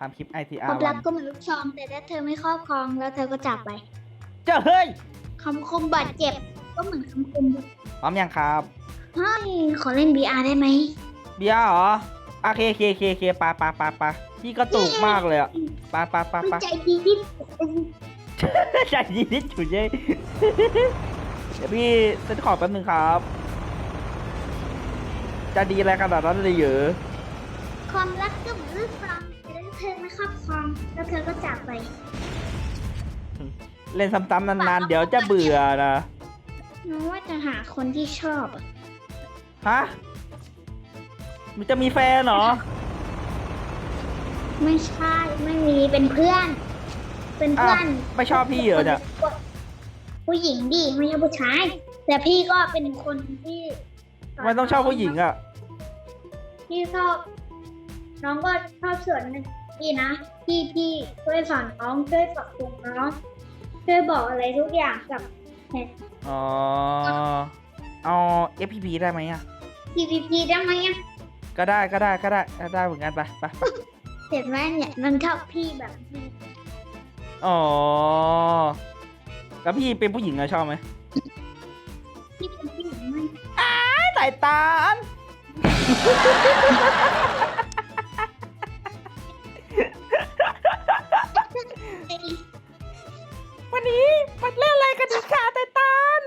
ทำคลิปค ITR วามรัวักนก็เหมือนลูกซองแต่ถ้าเธอไม่ครอบครองแล้วเธอก็จากไปเจ้าเฮ้ยคำคมบาดเจ็บ ก็เหมือนคำคมพร้อมยังครับเฮ้ยขอเล่น VR ได้ไหม เบียร์เหรอโอเคโอเคโอเคโอเคปาปาปาปาพี่ก็ตุกมากเลยอะปาปาปามันปา ใจดีที่ใจดีนิดฉุยเย้ เดี๋ยวพี่เซ็ตของแป๊บนึงครับ จะดีอะไรขนาดนั้นเลยเหรอ ความรักก็เหมือนลูกซองแต่ถ้า เธอไม่ครอบครองแล้วเธอก็จากไปเล่นซ้ำๆนานๆ เดี๋ยวจะเบื่อนะน้องว่าจะหาคนที่ชอบอะฮะมันจะมีแฟนเหรอ ไม่ใช่ไม่มีเป็นเพื่อน เป็นเพื่อนอ้าวไม่ชอบพี่เหรอเนี่ย ผู้หญิงดิไม่ใช่ผู้ชาย แต่พี่ก็เป็นคนที่ทำไมต้องชอบผู้หญิงอะ พี่ชอบน้องก็ชอบส่วนหนึง พี่นะ พี่พี่ช่วยสอนน้องช่วยปรับปรุงน้องช่วยบอกอะไรทุกอย่างกับอ๋อ เอา FPP ได้ไหมอะพีพีพีได้ไหมอะก็ได้ก็ได้ก็ได้ได้เหมือนกันไปไปไปเห็นไหมเนี่ยมันชอบพี่แบบนี้อ๋อแล้วพี่เป็นผู้หญิงอะชอบไหมพี่เป็นผู้หญิงไหม สายตาล วันนี้มันเล่นอะไรกันดีค่ะไตตัน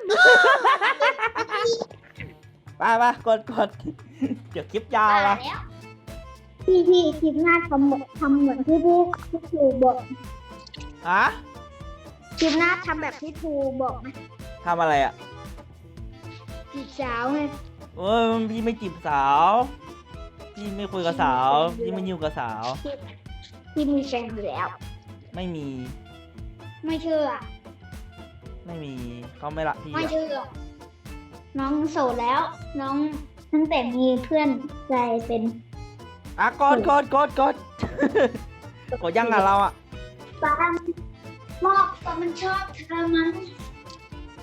ไปไปกดกดเดี๋ยวคลิปยาวตายอะแล้วพี่พี่คลิปหน้าทำเหมือนทำเหมือนที่พี่ที่ครูบอกฮะคลิปหน้าทำแบบที่ครูบอกไหมทำอะไรอะจีบสาวไงเอ้ยพี่ไม่จีบสาว พี่ไม่คุยกับสาว พี่ไม่ยุ่งกับสาว พี่มีแฟนอยู่แล้ว ไม่มี ไม่เชื่อ ไม่มีเขาไม่รักพี่ไม่อะเชื่อ น้องโสดแล้ว น้องตั้งแต่มีเพื่อนกลายเป็น อะกดกดกดกด กดยังอะเราอะ ปามมอบแต่มันชอบเธอมัน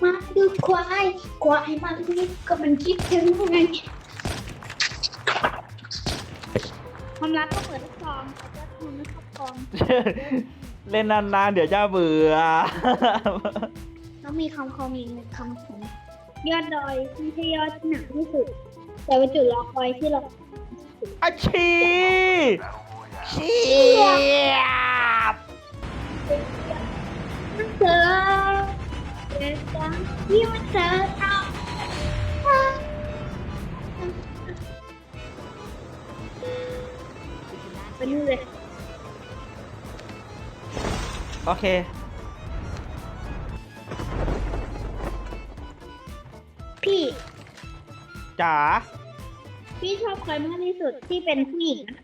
มาดูควายควายมันนี่ก็มันคิดถึงไงความรักก็เหมือนลูกซองแต่ว่ามันไม่ครอบ ครองเล่นนานๆเดี๋ยวจะเบื่อ แล้วมีคำคมอีกหนึ่งคำคมยอดดอยไม่ใช่ยอดที่หนักที่สุด แต่เป็นจุดรอคอยที่เราอาชีเชียบเจอเจอจังที่มันเจอเราไปนู่นเลย โอเค พี่จ๋า พี่ชอบใครมากที่สุดที่เป็นผู้หญิงนะ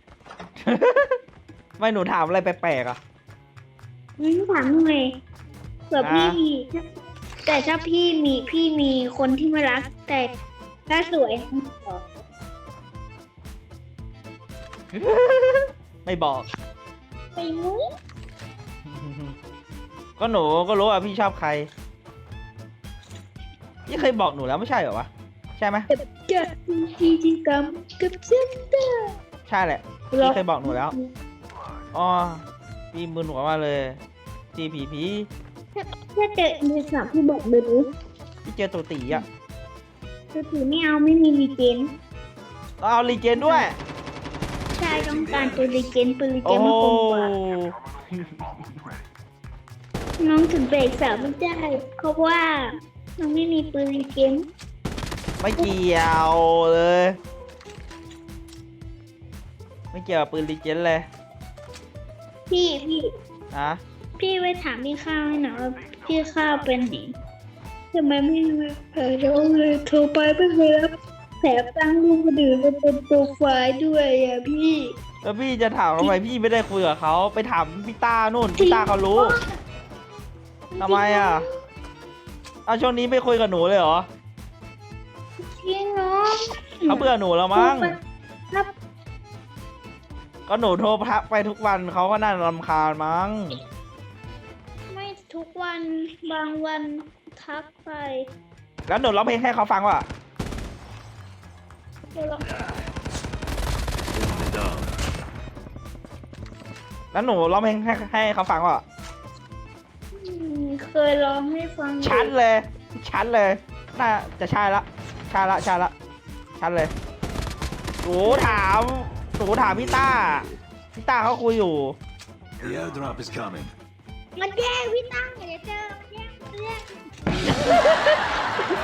ไม่หนูถามอะไรแปลกๆอะ งั้นถามหน่อยเผื่อพี่อะ มีแต่ถ้าพี่มีพี่มีคนที่ไม่รัก แต่ถ้าสวยไม่บอก ไปมุ้ย ก็หนูก็รู้ว่าพี่ชอบใครพี่เคยบอกหนูแล้วไม่ใช่เหรอวะ ใช่ไหมเกิดกิจกรรมกับเพื่อนเด้อใช่แหละพี่เคยบอกหนูแล้วอ๋อพี่มึนหัวมากเลยจีผีผีถ้าเจอในสามที่บอกเลยรู้พี่เจอตัวตีอะคือถือไม่เอาไม่มีรีเจนเราเอาลีเจนด้วยชายต้องการตัวรีเจนปืนรีเจโอ้นโหมันคงกว่า น้องถึงเบรกสามไม่ได้เพราะว่า น้องไม่มีปืนรีเจนไม่เกี่ยวเลย ไม่เกี่ยวกับปืนลีเจนเลยพี่พี่ฮะพี่ไปถามพี่ข้าวให้หน่อยว่าพี่ข้าวเป็นหนิทำไมไม่เออเราเลยโทรไปไม่เคยรับแถมตั้งรูปคนอื่นมาเป็นโปรไฟล์ด้วยอะพี่ แล้วพี่จะถามทำไมพี่ไม่ได้คุยกับเขาไปถามพี่ต้านู่นพี่ต้าเขารู้ทำไมอะเอาช่วงนี้ไม่คุยกับหนูเลยเหรอพี่น้องเขาเบื่อหนูแล้วมั้งครับก็หนูโทรพักไปทุกวันเขาก็น่ารำคาญมั้ง ไม่ทุกวันบางวันทักไป แล้วหนูร้องเพลงให้เขาฟังว่ะเราไป แล้วหนูร้องเพลงให้ให้เขาฟังว่าอืมเคยร้องให้ฟังอยู่ชัดเลย ชัดเลย น่าจะใช่ละ ใช่ละ ใช่ละ ชัดเลยหนูถามหนูถามพี่ต้า พี่ต้าเขาคุยอยู่ The airdrop is coming. มันแย่งพี่ตั้งเดี๋ยวเจอมันแย่งมันแย่ง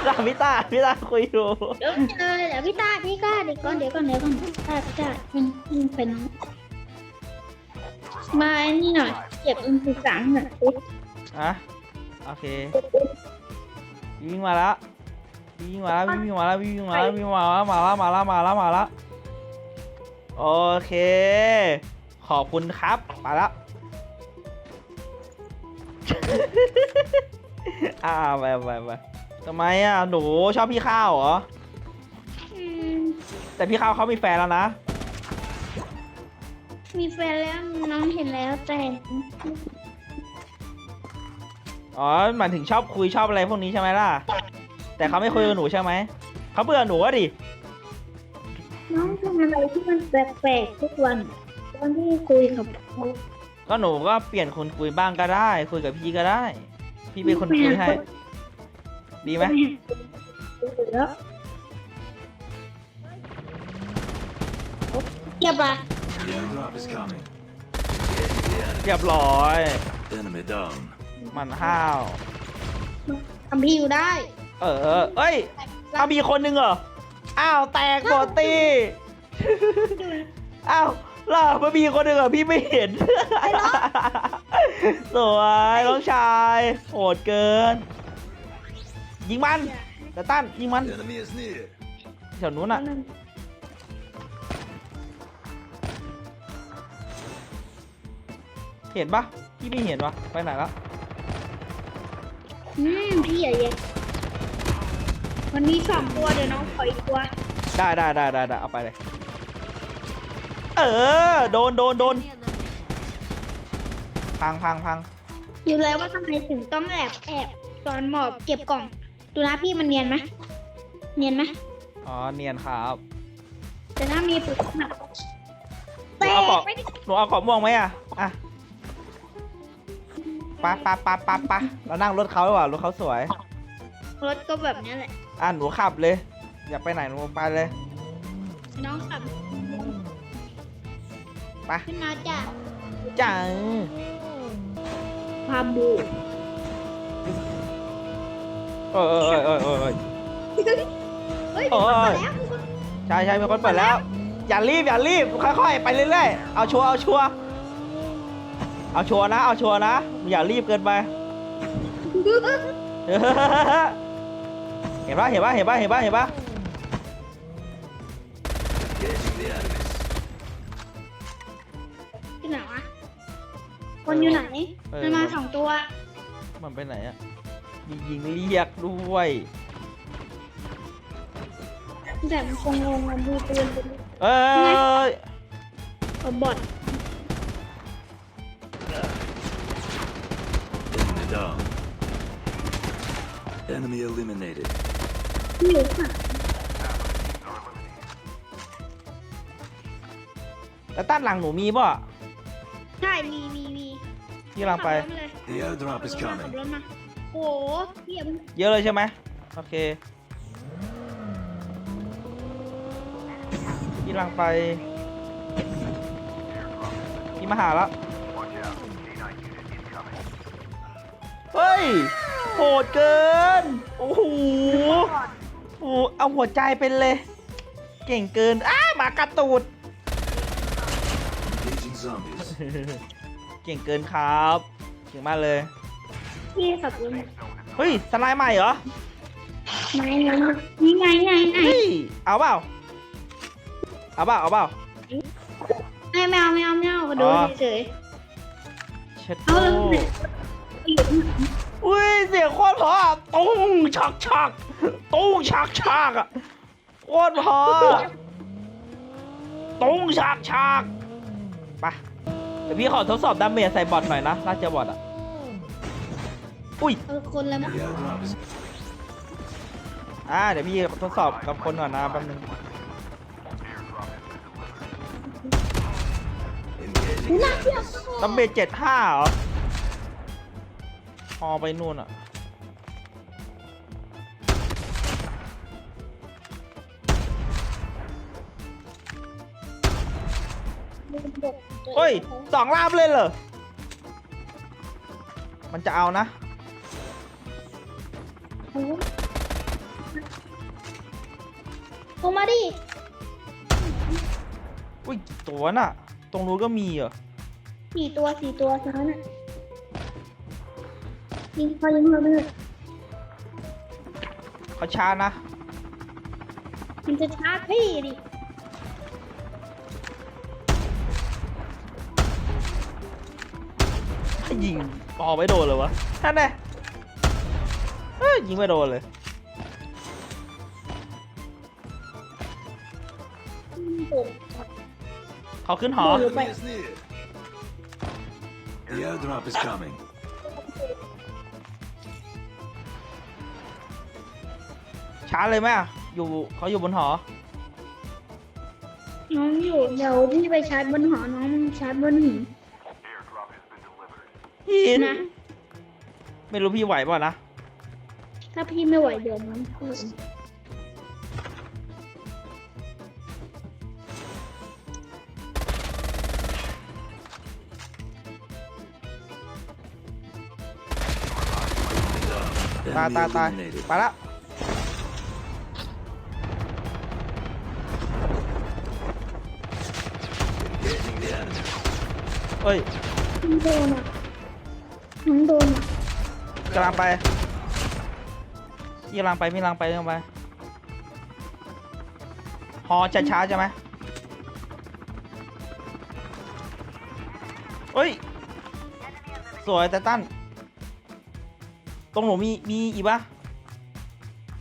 ถามพี่ต้า พี่ต้าคุยอยู่ เดี๋ยวเจอเดี๋ยวพี่ตาพี่ก้าเดี๋ยวก่อนเดี๋ยวก่อนเดี๋ยวก่อนพี่ตาพี่ตามันมันเป็น มาไอ้นี่หน่อยเก็บอินสิสังหน่อยอะโอเควิ่งมาแล้ววิ่งมาแล้ววิ่งมาแล้ววิ่งมาแล้ววิ่งมาแล้วมาแล้วมาแล้วมาแล้วมาแล้วโอเค ขอบคุณครับมาแล้วอ่าไปไปไปทำไมอะหนูชอบพี่ข้าวเหรอ อืมแต่พี่ข้าวเขามีแฟนแล้วนะ มีแฟนแล้วน้องเห็นแล้วแต่อ๋อหมายถึงชอบคุยชอบอะไรพวกนี้ใช่ไหมล่ะ แต่เขาไม่คุยกับหนูใช่ไหม เขาเบื่อหนูอะดิ น้องทำอะไรที่มันแปลกๆทุกวันตอนที่คุยกับเขาก็หนูก็เปลี่ยนคนคุยบ้างก็ได้ คุยกับพี่ก็ได้ พี่เป็นคนคุยให้ ดีไหมแล้วเก็บอะ The airdrop is coming. เรียบร้อย Enemy down. มันห้าว ทำพี่อยู่ได้เออ เอ้ยเอามีคนหนึ่งเหรอ อ้าว แตกหมดตี อ้าวล่ะมันมีคนหนึ่งเหรอ พี่ไม่เห็น สวยน้องชายโหดเกิน ยิงมันแต่ตั้นยิงมัน Enemy is near. แถวนู้นอะ เห็นปะพี่ไม่เห็นวะไปไหนแล้วอืมพี่อย่าแย่วันนี้สองตัวเดี๋ยวน้องขออีกตัวได้ได้ได้ได้ได้เอาไปเลย เออ โดนโดนโดนพังพังพังอยู่แล้วว่าทำไมถึงต้องแอบแอบตอนหมอบเก็บกล่อง ดูนะพี่มันเนียนไหมเนียนไหมอ๋อเนียนครับแต่ถ้ามีปุ๊บอะหแตนูเอากเกาะไม่ได้หนูเอาเกาะม่วงไหมอะอะ ปะปะปะปะปะเรานั่งรถเขาดีกว่ารถเขาสวย รถก็แบบนี้แหละ อะหนูขับเลย อยากไปไหนหนูไปเลยน้องขับไปขึ้นมาจ้ะจังพาบูเออเออเออเออเออเออเฮ้ยโอ้ยมาแล้วใช่ใช่มีคนเปิดแล้ว อย่ารีบอย่ารีบค่อยๆไปเรื่อยๆเอาชัวร์เอาชัวร์ เอาชัวร์นะ เอาชัวร์นะ อย่ารีบเกินไป เห็นปะเห็นปะเห็นปะเห็นปะเห็นปะ Engaging the enemies. ที่ไหนวะคนอยู่ไหนเออมันมาสองตัว มันไปไหนอะมียิงเรียกด้วยแต่มันคงงงมันดูปืนเป็นเอ้ยเอาบอท down. Enemy eliminated. ที่อยู่ค่ะแล้วต้านหลังหนูมีป่ะใช่มีมีมีพี่กำลังไป ขับรถมาเลย The airdrop ขั is บรถมาขับ coming. รถมาโอ้โหพี่อย่าเพิ่งเยอะเลยใช่ไหมโอเคพี่กำลังไปพี่มาหาแล้ว เฮ้ยโหดเกิน โอ้โหโอ้โหเอาหัวใจเป็นเลย เก่งเกิน อ้าหมากระตูด Engaging zombies. เก่งเกินครับ เก่งมากเลย พี่ขับรถมาเฮ้ยสไลด์ใหม่เหรอไหนไหนนี่ไงไงไงเฮ้ย เอาเปล่า เอาเปล่า เอาเปล่าไม่ไม่เอาไม่เอาไม่เอากระโดดอ๋อเฉยเช็ดๆโตเอาเลยเนี่ย อยู่ข้างหลังอุ้ยเสียงโคตรเพราะอะตุ้งชักชักตุ้งชักชักอะโคตรเพราะตุ้งชักชักไปเดี๋ยวพี่ขอทดสอบดาเมจใส่บอทหน่อยนะน่าจะบอทอะอุ้ย เออคนละมั้ง The airdrop is อ่าเดี๋ยวพี่ทดสอบกับคนก่อนนะแป๊บนึง engaging Getting the enemies. ตัมเบเจ็ดห้าเหรอพ อไปนู่นอะเฮ้ยสองลาบเลยเหรอ มันจะเอานะลงมาดิ อุ้ยกี่ตัวน่ะ ตรงนู้นก็มีเหรอสี่ตัวสี่ตัวเท่านั้นน่ะ ยิงเขายิงเขาไปเลยเขาชาร์จนะ มันจะชาร์จพี่ดิยิงปอไม่โดนเลยวะนั่นแน่เอ้ยยิงไม่โดนเลยโอ้เขาขึ้นหอ Enemy is near. The airdrop is coming. ชาร์จเลยไหมอะอยู่เขาอยู่บนหอ น้องอยู่เดี๋ยวพี่ไปชาร์จบนหอน้องมึงชาร์จบนหินหิน นะ ไม่รู้พี่ไหวเปล่านะ ถ้าพี่ไม่ไหวเดี๋ยวน้องพูดตาย Enemy ตายตาย eliminated. ไปละ เอ้ยน้องโดนอะน้องโดนอะกำลังไปพี่กำลังไปพี่กำลังไปกำลังไปหอจะช้าใช่ไหมเฮ้ย สวยแต่ตั้น ตรงหนูมีมีอีกปะ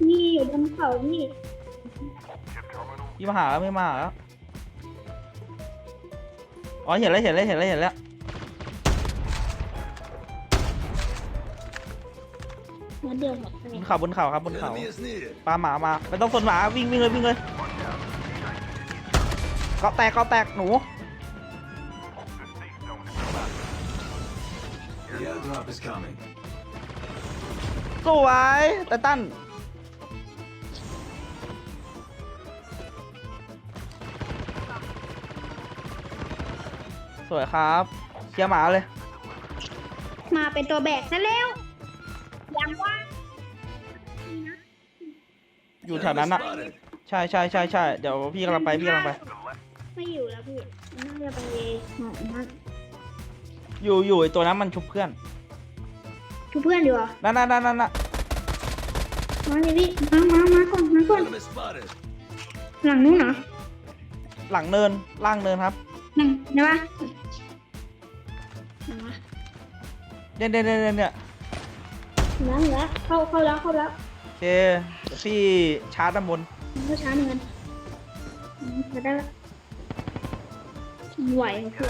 นี่อยู่บนเขานี่พี่มาหาแล้วไม่มาหาแล้ว อ๋อเห็นแล้วเห็นแล้วเห็นแล้วเห็นแล้วมาเดียวหมดเลบยนเขาบนเขาครับบนเขา Enemy is near. ปลาหมามาไม่ต้องสนหมาวิ่งวิ่งเลยวิ่งเลยเกาะแตกเกาะแตกหนู The airdrop is coming. สวยแต่ตั้น สวยครับเคลียร์หมาเลย มาเป็นตัวแบกซะแล้วยังว่านี่นะอยู่แถวนั้นอะ Enemy spotted. ใช่ใช่ใช่ใช่เดี๋ยวพี่กำลังไปพี่กำลังไป ไม่อยู่แล้วพี่มันน่าจะไปหอมันอยู่อยู่ไอตัวนั้นมันชุบเพื่อนทุกเพื่อนดีกว่านั่นนั่นนั่นนั่นน่ะมาเลยพี่มามามาก่อนมาก่อน Enemy spotted. หลังนู้นเหรอหลังเนินล่างเนินครับหลังเดี๋ยววะไหนวะเนี่ยเนี่ยเนี่ยเนี่ยเนี่ยเหลือเหลือเข้าเข้าแล้วเข้าแล้วโอเคเดี๋ยวพี่ชาร์จด้านบนมันก็ช้าเหมือนกันอืมจะได้ละไหวครับ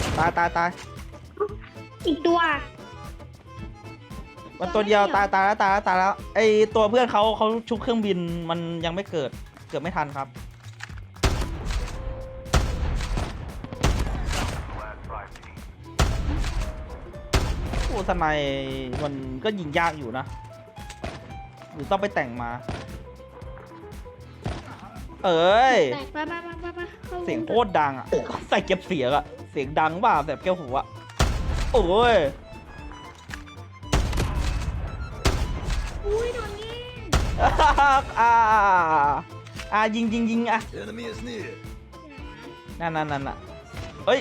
พี่ตายตายตายอีกตัวมันตัวเดียวตายตายแล้วตายแล้วตายแล้วไอตัวเพื่อนเขาเขาชุบเครื่องบินมันยังไม่เกิดเกิดไม่ทันครับ อ้ทนายมันก็ยิงยากอยู่นะ หรือต้องไปแต่งมา เอ้ย แตกไปไปไปไปไปข้าวเสียงโคตรดังอะ ใส่เก็บเสียงอะ เสียงดังบ้าแบบแก้วหูอะ โอ้ย อุ้ยโดนยิงอ่าอ่ายิงยิงยิงอะ Enemy is near. นั่นนั่นนั่นอะเฮ้ย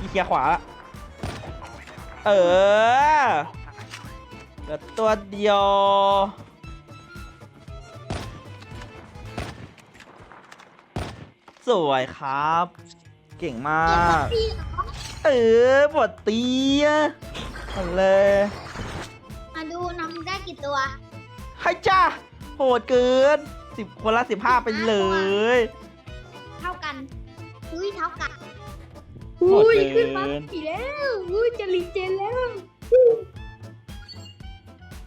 อีเคียร์ขวาละ เออเหลือตัวเดียว สวยครับ เก่งมาก เออบทเตียเอาเลยมาดูน้องได้กี่ตัวให้จ้าโหดเกินสิบคนละสิบห้าไปเลย เท่ากัน อุ้ยเท่ากัน อุ้ยเกิขึ้นมานอีกแล้วอุ้ยจะรีเจนแล้ว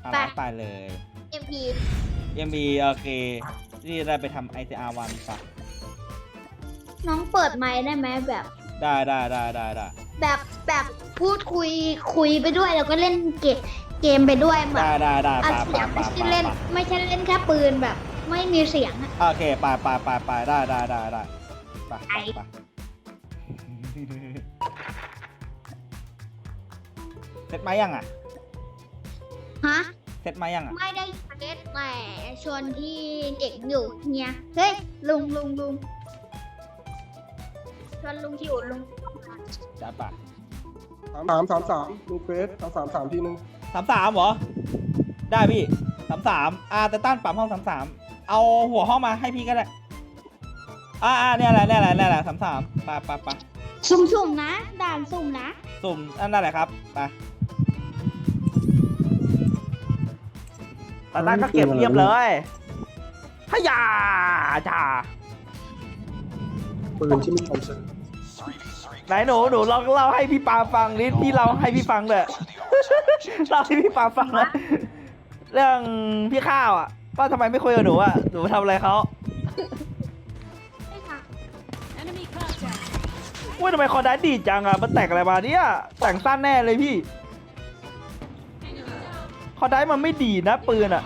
เอาไปละไปเลย เอ็มพียังมีโอเคที่ได้ไปทำ ICR วันปะน้องเปิดไมค์ได้ไหมแบบ ได้ได้ได้ได้ได้แบบแบบพูดคุยคุยไปด้วยแล้วก็เล่นเกมเกมไปด้วยแบบได้ได้ได้อัดไปเสียงไปไม่ไปใช่เล่นไปไม่ใช่เล่นแค่ปืนแบบ ไม่มีเสียงอะโอเคไปไปไปไปได้ได้ได้ได้ไปไปไป ร็จไหมยังอะ ฮะ เสร็จไหมยังอะ ไม่ได้เล่นแต่ชวนที่เด็กอยู่เนี่ย เฮ้ย ลุงลุงลุงชวนลุงที่อยู่ลุงจัดปะสามสามสามสามลุงเฟสสามสามสามทีนึงสามสามเหรอ ได้พี่สามสามอ่าแต่ตั้นปั๊มห้องสามสามเอาหัวห้องมาให้พี่ก็ได้อ่าอ่าเนี่ยแหละเนี่ยแหละเนี่ยแหละสามสามไปไปไปสุ่มๆนะ ด่านสุ่มนะ สุ่มอันนั่นแหละครับไป ตาตั้นก็เก็บเรียบเลยฮยาจ้าปืนที่มีความสึกไหนหนูหนูลองเล่าให้พี่ปาฟังนิดพี่เล่าให้พี่ฟังเลยเล่าให้พี่ปาฟังเลยเรื่องพี่ข้าวอะว่าทำไมไม่คุยกับหนูอะหนูทำอะไรเขา Enemy contact. ว่าทำไมคอได้ดีดจังอะมันแต่งอะไรมาเนี่ยแต่งสั้นแน่เลยพี่ค อได้มันไม่ดีดนะปืนอะ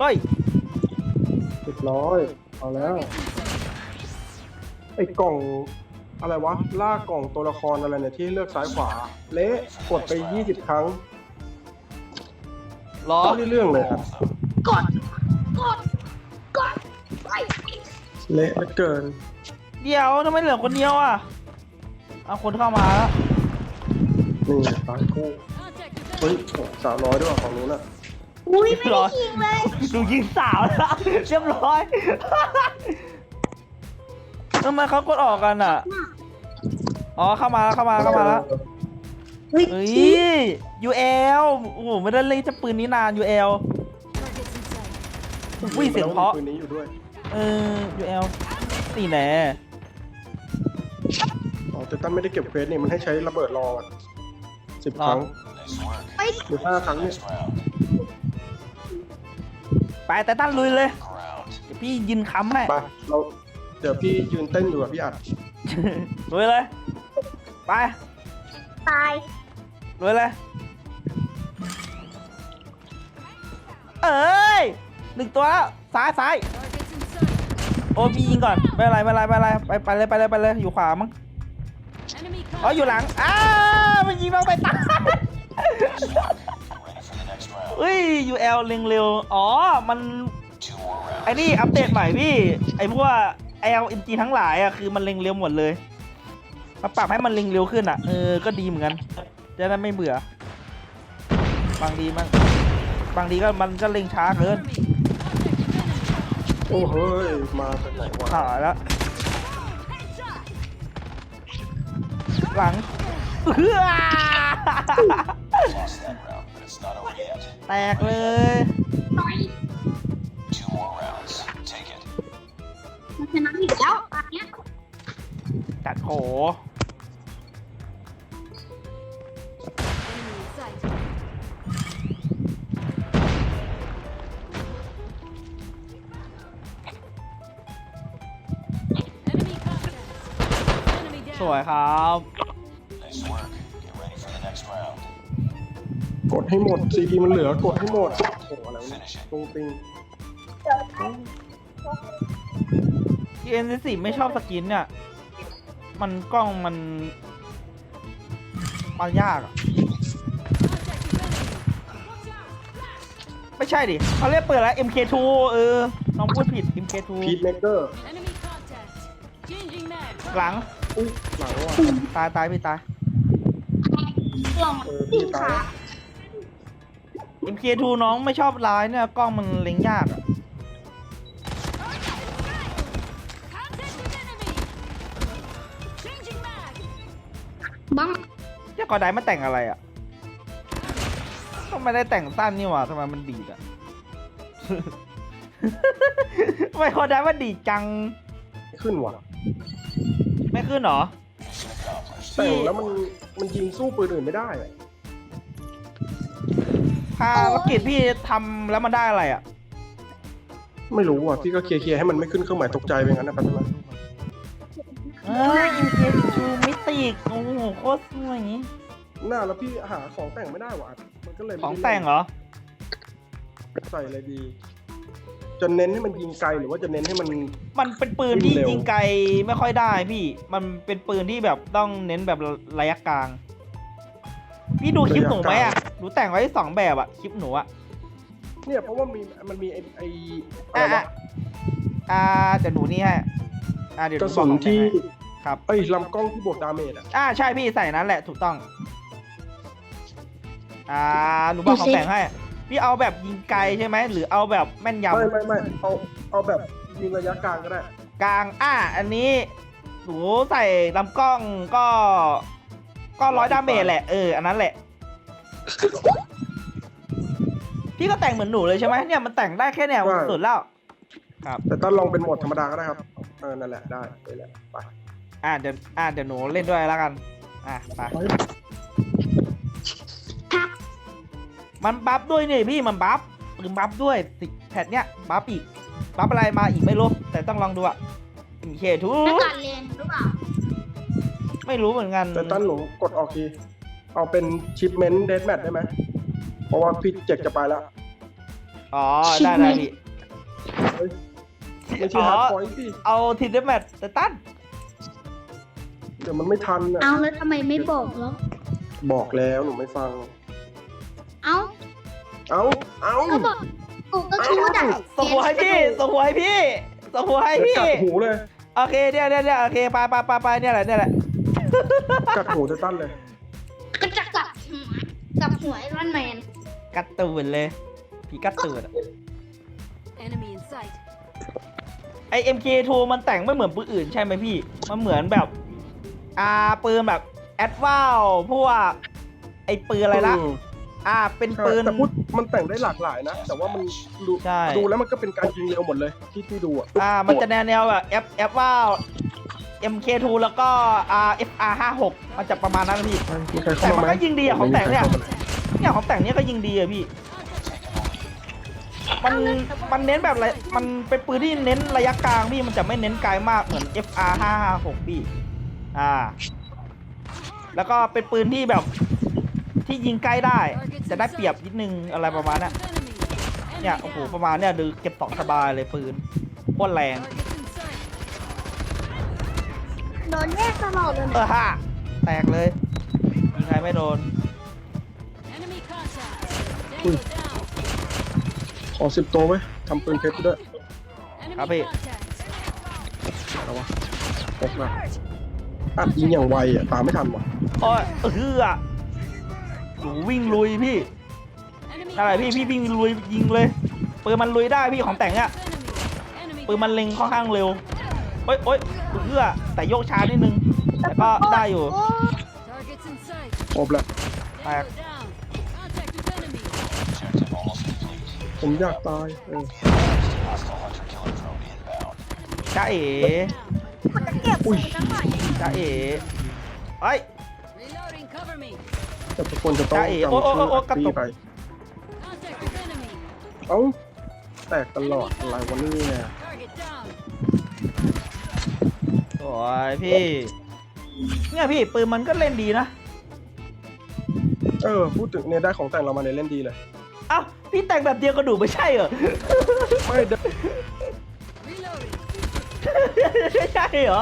เฮ้ยเรียบร้อยเอาแล้ว ไอ้กล่องอะไรวะล่ากล่องตัวละครอะไรเนี่ยที่เลือกซ้ายขวา เละกดไปยี่สิบครั้งรอ ไม่ได้เรื่องเลยครับกด กด กดไปเละเหลือเกิน เดี๋ยวทำไมเหลือคนเดียวอะเอาคนเข้ามาแล้ว นี่ซ้ายคู่ Contact เฮ้ย defended. สามร้อยด้วยว่ะของนู้นอะอุ้ยไม่ได้ยิงเลยดูยิงสาวแล้วเรียบร้อยทำไมเขากดออกกันอะ อ๋อเข้ามาแล้วเข้ามาเข้ามาแล้วเฮ้ยเฮ้ย UL โอ้โหไม่ได้เล่นจะปืนนี้นาน UL Targets in sight. อุ้ยเสียงเพราะปืนนี้อยู่ด้วย เออ UL นี่แน่อ๋อแต่ตั้นไม่ได้เก็บเควสนี่มันให้ใช้ระเบิดรองอะสิบครั้ง ไปหรือห้าครั้งเนี่ยไปแต่ตั้นลุยเลย เดี๋ยวพี่ยินค้ำให้ ไป เรา เดี๋ยวพี่ยืนเต้นอยู่กับพี่อัด ลุยเลย ไป ตายลุยเลย เอ้ยหนึ่งตัวแล้วซ้ายซ้าย Targets in sight. โอ้พี่ยิงก่อน ไม่เป็นไรไม่เป็นไรไม่เป็นไรไปไปเลยไปเลยไปเลยอยู่ขวามั้ง Enemy อ๋อ contact. อยู่หลัง อ้ามันยิงเราไปตาย เฮ้ย UL เร็งเร็ว อ๋อ มันไอ้นี่อัปเดตใหม่พี่ ไอ้พวก LMG ทั้งหลายอะคือมันเร็งเร็วหมดเลย มาปรับให้มันเร็งเร็วขึ้นอะ เออ ก็ดีเหมือนกัน จะได้ไม่เบื่อ บางทีมันบางทีก็มันก็เร็งช้าเกิน โอ้เฮ้ย มาจากไหนวะหายแล้วหลังเอื้ อแตกเลยมันชนะอีกแล้วตอนเนี้ยจัดโห Enemy in sight. Enemy contact. Enemy down. สวยครับ กดให้หมดซีดีมันเหลือกดให้หมดโอ้โหอะไรวะเนี่ยตรงติงที่ N4 ไม่ชอบสกินเนี่ย มันกล้องมันมันยากอะ Contact defended. ไม่ใช่ดิเขาเรียกเปิดแล้ว MK2 เออ น้องพูดผิด MK2 พีทเมเกอร์ Enemy contact. Changing mag. หลัง อุ้ยหลังว่ะตายตายพี่ตายกล่องเออพี่ติ่งตายขา MK2 น้องไม่ชอบลายเนี่ยกล้องมันเล็งยากอะ Contact with enemy. Changing mag. บังเจ้าก็ได้มาแต่งอะไรอะก็ไม่ได้แต่งสั้นนี่หว่าทำไมมันดีดอะ ทำไมคอได้มันดีดจัง ขึ้นว่ะไม่ขึ้นเหรอ แต่งแล้วมันมันยิงสู้ปืนอื่นไม่ได้อะ ภารกิจพี่ทำแล้วมันได้อะไรอะ ไม่รู้อะพี่ก็เคลียร์ๆให้มันไม่ขึ้นเครื่องหมายตกใจไปงั้นนะแป๊บนึงนะเอ้ยอินเทชูมิติกโอ้โหโคตรสวยหน้าแล้วพี่หาของแต่งไม่ได้ว่ะมันก็เลยไม่ของได้แต่งเหรอ ใส่อะไรดี จะเน้นให้มันยิงไกลหรือว่าจะเน้นให้มัน มันเป็นปืนที่วิ่งเร็วยิงไกลไม่ค่อยได้พี่ มันเป็นปืนที่แบบต้องเน้นแบบระยะกลาง พี่ดูคลิปหนูไหมอะหนูแต่งไว้สองแบบอะคลิปหนูอะเนี่ยเพราะว่ามีมันมีไอไออะอะไรอะวะอ่าเดี๋ยวหนูนี่ให้อ่าเดี๋ยวหกระนูบสุอกนของแต่งที่ให้ครับเอ้ยลำกล้องที่บวกดาเมจอะอ่าใช่พี่ใส่นั้นแหละถูกต้อง อ่าหนูบอกของแต่งให้พี่เอาแบบยิงไกลใช่ไหมหรือเอาแบบแม่นยำไม่ไม่ไม่เอาเอาแบบยิงระยะกลางก็ได้กลางอะอันนี้หนูใส่ลำกล้องก็ ก็ร้อยดาเมจแหละ เออ อันนั้นแหละ พี่ก็แต่งเหมือนหนูเลยใช่ไหมเนี่ยมันแต่งได้แค่แนวใช่สุดแล้ว ครับ แต่ต้องลองเป็นโหมดธรรมดาก็ได้ครับ เออ นั่นแหละ ได้นี่แหละ ไป อะเดี๋ยว อะเดี๋ยวหนูเล่นด้วยแล้วกัน อะไป มันบัฟด้วยนี่พี่ มันบัฟหรือบัฟด้วยสิแพทเนี้ยบัฟอีกบัฟอะไรมาอีกไม่รู้ แต่ต้องลองดูอะเคทูแล้วการเรียนหรือเปล่า ไม่รู้เหมือนกันแต่ตั้นหนูกดออกที เอาเป็นชิปเมนต์เดสแมทได้ไหม เพราะว่าพี่เจ็กจะไปแล้ว อ๋อ ได้ได้พี่เฮ้ยไม่ใช่อ๋อฮาร์ดพอยต์พี่เอาทีเดแมทแต่ตั้นเดี๋ยวมันไม่ทันอะเอาแล้วทำไมไม่บอกแล้วบอกแล้วหนูไม่ฟัง เอาเอาเอาก็บอกกูก็ชูดอะส่งหัวให้พี่ส่งหัวให้พี่ส่งหัวให้เดี๋ยวพี่กัดหูเลย โอเคเนี่ยเนี่ยเนี่ยโอเคไปไปไปไปเนี่ยแหละเนี่ยแหละ กัดหูจะตั้นเลยก็จะกลับหัวกลับหัวไอรอนแมนกัดตูนเลยพี่กัดตูนอะ Enemy in sight. ไอ MK2 มันแต่งไม่เหมือนปืนอื่นใช่ไหมพี่ มันเหมือนแบบอ่าปืนแบบแอดวาวพวกไอปืนอะไรละ มอ่า เป็นใช่ปืน แต่พูดมันแต่งได้หลากหลายนะ แต่ว่ามันดูใช่ ดูแล้วมันก็เป็นการยิงเร็วหมดเลยที่ที่ดูอะอ่า มันจะแนวแนวแบบ F F ว่าว MK2 แล้วก็อ่า FR56 มันจะประมาณนั้นนะพี่มีใครแต่เข้ามัมานไหมก็ยิงดีอะของแต่งเนี่ยเนี่ยของแต่งเนี่ยก็ยิงดีอะพี่ มันมันเน้นแบบอะไรมันเป็นปืนที่เน้นระยะกลางพี่มันจะไม่เน้นไกลมากเหมือน FR 556 พี่อ่า แล้วก็เป็นปืนที่แบบที่ยิงใกล้ได้ จะได้เปรียบนิดนึงอะไรประมาณนั้น Enemy. เนี่ย Enemy โอ้โห down. ประมาณเนี่ยดูเก็บสองสบายเลยปืนโคตรแรง Targets in sight. โดนแยกตลอดเลยเออฮ่าแตกเลยยิงใครไม่โดน Enemy contact. Tango down. ขอสิบตัวไว้ยทำปืนเพชรด้วย Enemy Copy. contact. เอาวะพกมาอัดยิงอย่างไวอะตามไม่ทันว่ะโอ้ยเฮือหนูวิ่งลุยพี่ Enemy อะไรพี่ พี่วิ่งลุยยิงเลยปืนมันลุยได้พี่ของแต่งเนี่ย Enemy. Enemy ปืนมันเล็งค่อนข้างเร็ว โอ๊ยโอ๊ยเฮือแต่โยกช้านิดนึง แต่ก็ได้อยู่โอ้ Targets in sight. ครบแล้ว Tango down. Contact with enemy. ผมอยากตายเออจ้าเอ๋เก็บปืนตั้งหน่อยจ้าเอ๋เอ้ย Reloading. Cover me. แต่ทุกคนจะต้องจ้าเอ๋จำโอ้โอ้ชื่อโอ้อัดกระตุปี้กไป Contact with enemy. เอ้าแตกตลอดอะไรวะเนี่ย โอ้ยพี่ เนี่ยพี่ปืนมันก็เล่นดีนะ เออ พูดถึงเนี่ยได้ของแต่งเรามาในยเล่นดีเลย เอ้าพี่แต่งแบบเดียวกับหนูไม่ใช่เหรอ ไม่เด Reloading. ไม่ใช่เหรอ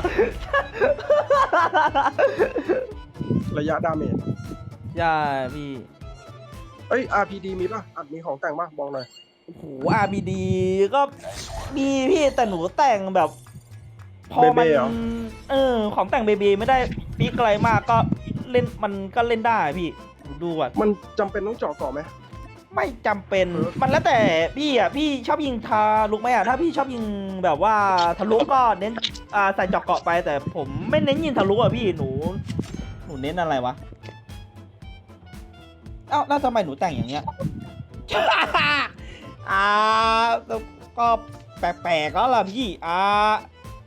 ระยะดาเมจใช่พี่ เอ้ย RPD มีป่ะอัดมีของแต่งป่ะบอกหน่อย โอ้โห RBD ก็มีพี่แต่หนูแต่งแบบ พอมันเบเบ้เหรอ เออ ของแต่งเบบีไม่ได้ปีกอะไรมากก็เล่นมันก็เล่นได้พี่ ดูก่อนมันจำเป็นต้องเจาะเกาะไหม ไม่จำเป็นเออ มันแล้วแต่พี่อะพี่ชอบยิงทะลุไหมอะถ้าพี่ชอบยิงแบบว่าทะลุก็เน้นอ่าใส่เจอกเกาะไปแต่ผมไม่เน้นยิงทะลุอะพี่หนูหนูเน้นอะไรวะเอ้าแล้วทำไมหนูแต่งอย่างเงี้ย อ่าก็แปลกๆแล้วล่ะพี่อ่า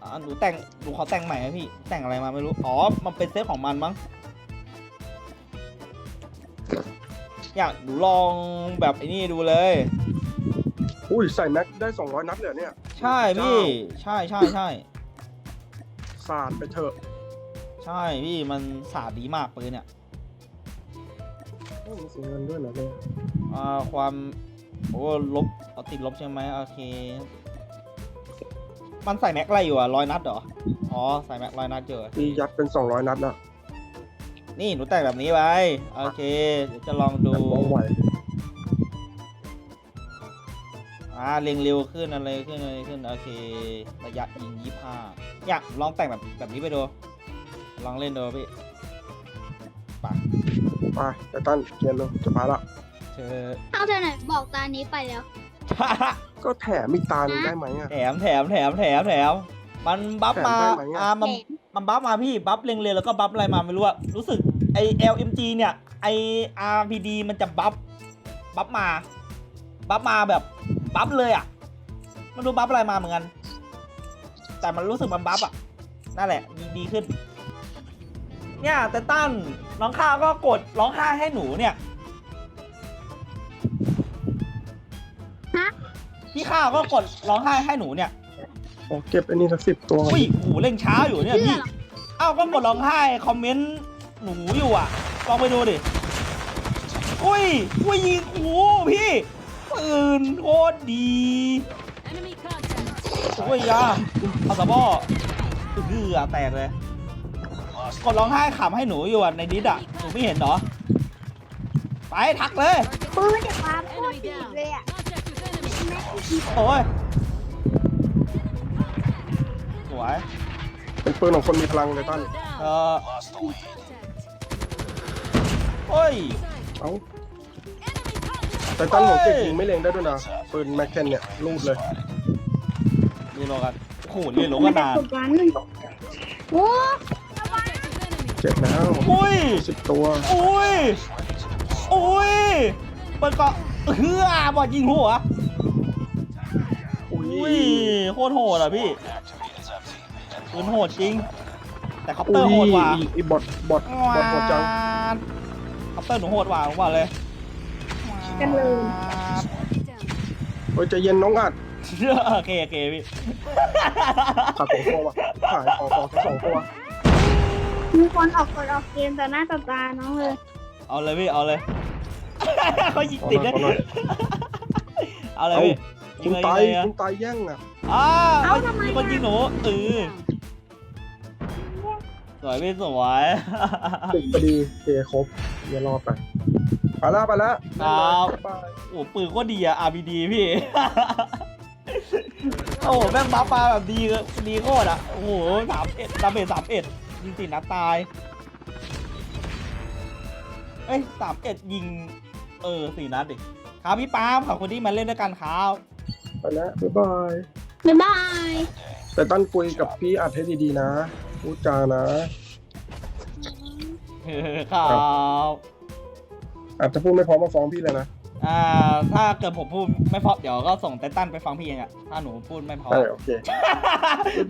อ่าหนูแต่งหนูขอแต่งใหม่นะพี่ แต่งอะไรมาไม่รู้ อ๋อ มันเป็นเซตของมันมั้ง อยากหนูลองแบบไอ้นี่ดูเลย อุ้ยใส่แม็กได้200นัดเลยเหรอเนี่ยใช่พี่ ใช่ใช่ใช่ สาดไปเถอะใช่พี่มันสาดดีมากปืนเนี่ยโอ้มีเสียเงินด้วยเหรอเนี่ย อ่าความโอ้ลบเอาติดลบใช่ไหมโอเค มันใส่แม็กอะไรอยู่อะร้อยนัดเหรอ อ๋อ ใส่แม็กร้อยนัดเจอพี่ยัดเป็น 200 นัดแล้วนี่หนูแต่งแบบนี้ไว้ โอเค เดี๋ยวจะลองดู แต่มองไหวอ่าเร็งเร็วขึ้นอะไรขึ้นอะไรขึ้น โอเค ระยะยิงยี่ห้าอยากลองแต่งแบบแบบนี้ไปดู ลองเล่นดูพี่ปะไปไททันเกียร์ลงจะไปละเธอเอาเธอไหนบอกตานี้ไปแล้ว ก็แถมอีกตาหนึงได้ไหมอะ แถมแถมแถมแถมแถมมันบัฟมาแถมได้ไหมอะ อ่ามันแถมมันบัฟมาพี่บัฟเร็งๆแล้วก็บัฟอะไรมาไม่รู้อะรู้สึกไอ LMG เนี่ยไอ RPD มันจะบัฟบัฟมาบัฟมาแบบบัฟเลยอะไม่รู้บัฟอะไรมาเหมือนกัน แต่มันรู้สึกมันบัฟอะนั่นแหละดีดีขึ้น เนี่ยแต่ตั้นน้องข้าวก็กดร้องไห้ให้หนูเนี่ย ข้าวก็กดร้องไห้ให้หนูเนี่ยโอ้เก็บไอันนี้สักสิบตัวก่อนอุ้ยโหเร่งช้าอยู่เนี่ยพี่เอ้าก็กดร้องไห้คอมเมนต์หนูอยู่อะลองไปดูดิอุ้ยอุ้ยยิงโอ้โหพี่ปืนโคตรดี Enemy contact. โอ้ยยาเอาสะบ้อเหือแตกเลยกดร้องไห้ขำให้หนูอยู่อะในดิสอะหนูไม่เห็นเหรอไปทักเลยปืนจะความโคตร Enemy ดี down. เลยอะ Contact with enemy. โอ้ยสวยเป็นปืนของคนมีพลังไททัน Tango เอ down. อ Contact. โอ้ย เอ้า Enemy contact. ไททันของเก็บยิงไม่เล็งได้ด้วยนะปืนแม็กเทนเนี่ยรูดเลยรีโหลดกันโอ้โหรีโหลดมักันนได้นานกดวันหนึ่งโอ้ Contact with enemy. เจ็บแล้วอุ้ยสิบตัวอุ้ยอุ้ยเปิดเกาะเฮือบอดยิงหัวอุ้อุ้ ยยโคตรโหดอะพี่ปืนโหดจริง แต่คอปเตออุ้ร์ยโหดกว่าอีอีบอทบอทบอทหมดจังคอปเตอร์หนูโหดกว่าผมบอกเลยกันเลย Down. เฮ้ยใจเย็นน้องอัดโอเคโอเคพี่ขาดสองตัวว่ะขายขอขอทั้งสองตัวมีคนออกกดออกเกมต่อหน้าต่อตาน้องเลย เอาเลยพี่เอาเลยเขายิงขอหติดน่อยเลยขอหน่อยเอาเลยพี่ คุณเลยตายงเลยอะคุณตายแย่งอะอ้าเอาวทำไมมีคนยิงหนูเออ Down. สวยพี่สวย ติดพอดีเคครบเดี๋ยวรอดไปไปแล้วไปแล้วครับบ๊ายบายโอ้ปืนก็ดีอะ RPD พี่ โอ้โหแม่งบัฟมาแบบดีเลยดีโคตรอะโอ้โหสามเอ็ดดาเมจสามเอ็ดยิงติดนัดตาย เอ้ยสามเอ็ดยิง เออสี่นัดดิครับพี่ปาล์มขอบคุณที่มาเล่นด้วยกันครับ ไปแล้วบ๊ายบาย บ๊ายบาย แต่ตั้นคุยกับพี่อัดให้ดีๆนะ พูดจานะ ครับอาจจะพูดไม่พร้อมมาฟ้องพี่เลยนะอ่าถ้าเกิดผมพูดไม่เพราะเดี๋ยวก็ส่งไตตันไปฟังพี่เองอะถ้าหนูพูดไม่เพราะ ใช่โอเค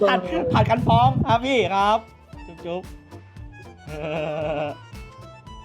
ผัดผัดกันฟ้องครับพี่ครับ จุ๊บจุ๊บ